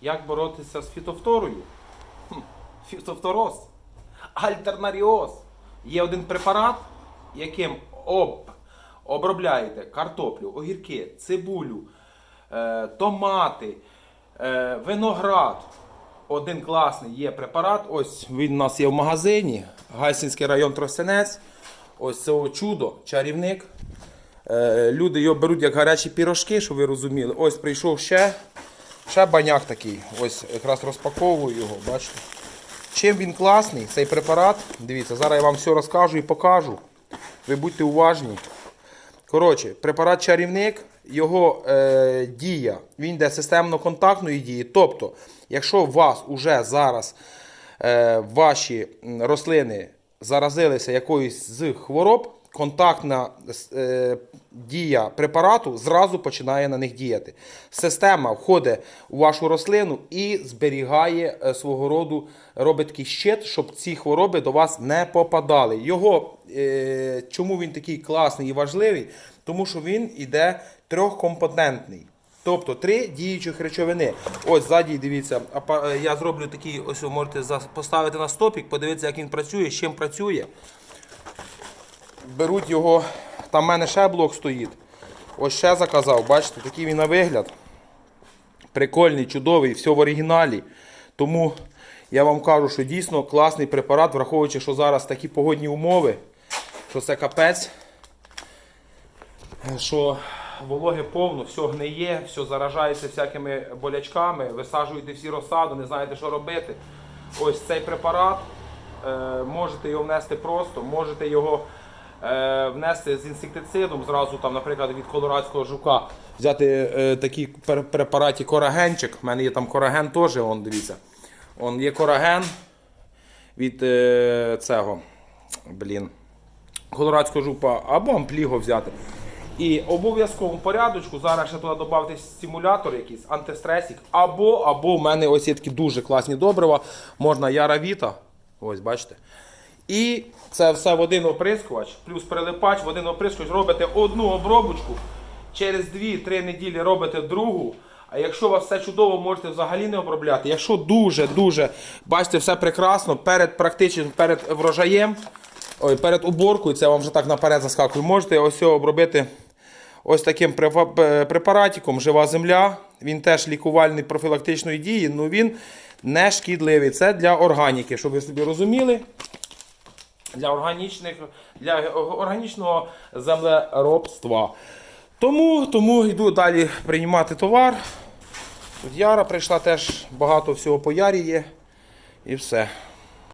Як боротися з фітофторою? Фітофтороз. Альтернаріоз. Є один препарат, яким об, обробляєте картоплю, огірки, цибулю, е, томати, е, виноград. Один класний є препарат. Ось він у нас є в магазині. Гайсинський район Тростянець. Ось це чудо, чарівник. Е, люди його беруть як гарячі пірожки, щоб ви розуміли. Ось прийшов ще, ще баняк такий. Ось якраз розпаковую його, бачите. Чим він класний, цей препарат, дивіться, зараз я вам все розкажу і покажу. Ви будьте уважні. Коротше, препарат чарівник, його е, дія, він йде системно-контактної дії. Тобто, якщо у вас уже зараз е, ваші рослини заразилися якоюсь з хвороб, контактна е, дія препарату зразу починає на них діяти. Система входить у вашу рослину і зберігає е, свого роду, робить такий щит, щоб ці хвороби до вас не попадали. Його, е, чому він такий класний і важливий? Тому що він іде трьохкомпонентний. Тобто три діючих речовини. Ось ззаді, дивіться, е, я зроблю такий, ось ви можете поставити на стопік, подивитися, як він працює, з чим працює беруть його, там в мене ще блок стоїть. Ось ще заказав, бачите, такий він на вигляд. Прикольний, чудовий, все в оригіналі. Тому я вам кажу, що дійсно класний препарат, враховуючи, що зараз такі погодні умови, що це капець, що вологи повно, все гниє, все заражається всякими болячками, висаджуєте всі розсаду, не знаєте, що робити. Ось цей препарат, е, можете його внести просто, можете його внести з інсектицидом, зразу, там, наприклад, від колорадського жука, взяти е, такий препараті корагенчик. У мене є там кораген теж, он, дивіться. Он є кораген від е, цього. Блін колорадського жупа або ампліго взяти. І обов'язковому порядочку зараз ще туди додати стимулятор якийсь, антистресік, або, або в мене ось є такі дуже класні добрива. Можна яравіта. Ось, бачите. І це все в один оприскувач, плюс прилипач, в один оприскувач робите одну обробочку, через 2-3 неділі робите другу. А якщо у вас все чудово, можете взагалі не обробляти. Якщо дуже-дуже бачите, все прекрасно, перед практичним, перед врожаєм, ой, перед уборкою, це вам вже так наперед заскакую, можете ось цього обробити ось таким препаратиком жива земля. Він теж лікувальний профілактичної дії, але він не шкідливий. Це для органіки, щоб ви собі розуміли. Для, органічних, для органічного землеробства. Тому, тому йду далі приймати товар. Тут Яра прийшла теж багато всього по Ярі є. І все.